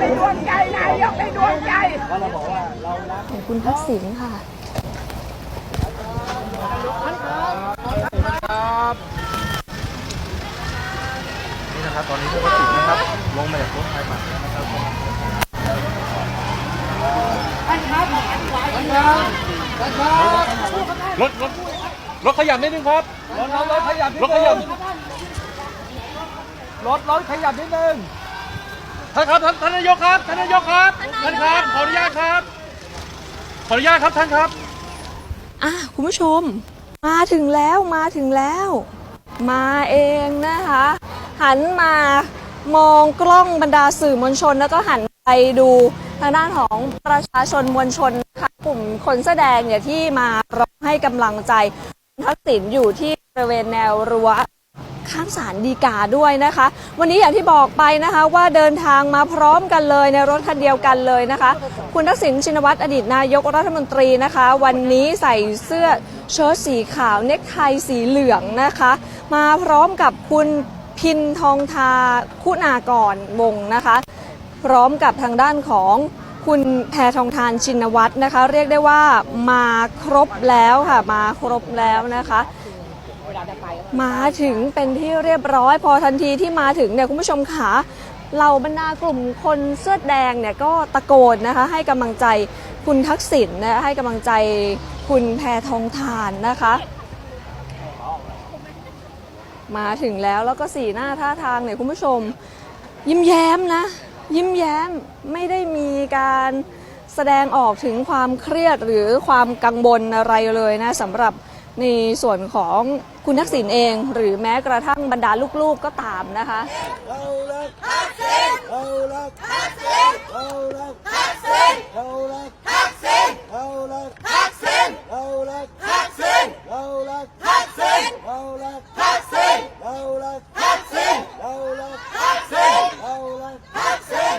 ในดวงใจนายกในดวงใจของคุณทักษิณค่ะนี่นะครับตอนนี้ผู้ทักษิณนะครับลงมาจากรถไฟบัตรนะครับรถรถรถขยับนิดนึงครับ รถรถขยับรถขยับรถรถขยับนิดนึง ท่านครับท่านท่านนายกครับท่านนายกครับท่านครับขออนุญาตครับ ขออนุญาตครับท่านครับอะคุณผู้ชม มาถึงแล้วมาถึงแล้ว มาเองนะคะ หันมามองกล้องบรรดาสื่อมวลชน แล้วก็หันไปดูทางด้านของประชาชนมวลชนนะคะกลุ่มคนแสอแดงเนี่ยที่มารอให้กำลังใจคุณทักษิณอยู่ที่บริเวณแนวรั้ว ข้างศาลดีกาด้วยนะคะ วันนี้อย่างที่บอกไปนะคะว่าเดินทางมาพร้อมกันเลยในรถคันเดียวกันเลยนะคะ คุณทักษิณชินวัตรอดีตนายกรัฐมนตรีนะคะ วันนี้ใส่เสื้อเชิ้ตสีขาวเนคไทสีเหลืองนะคะ มาพร้อมกับคุณพินทองทาคุณากรวงนะคะ พร้อมกับทางด้านของคุณแพทองทานชินวัตรนะคะ เรียกได้ว่ามาครบแล้วค่ะ มาครบแล้วนะคะ มาถึงเป็นที่เรียบร้อยพอทันทีที่มาถึงเนี่ยคุณผู้ชมขาเหล่าบรรดากลุ่มคนเสื้อแดงเนี่ยก็ตะโกนนะคะให้กำลังใจคุณทักษิณนะให้กำลังใจคุณแพทองทานนะคะ มาถึงแล้วแล้วก็สีหน้าท่าทางเนี่ยคุณผู้ชม ยิ้มแย้มนะ ยิ้มแย้มไม่ได้มีการแสดงออกถึงความเครียดหรือความกังวลอะไรเลยนะสำหรับ ในส่วนของคุณทักษิณเอง หรือแม้กระทั่งบรรดาลูกๆก็ตามนะคะเรารักทักษิณเรารักทักษิณเรารักทักษิณเรารักทักษิณเรารักทักษิณเรารักทักษิณเรารักทักษิณเรารักทักษิณเรารัก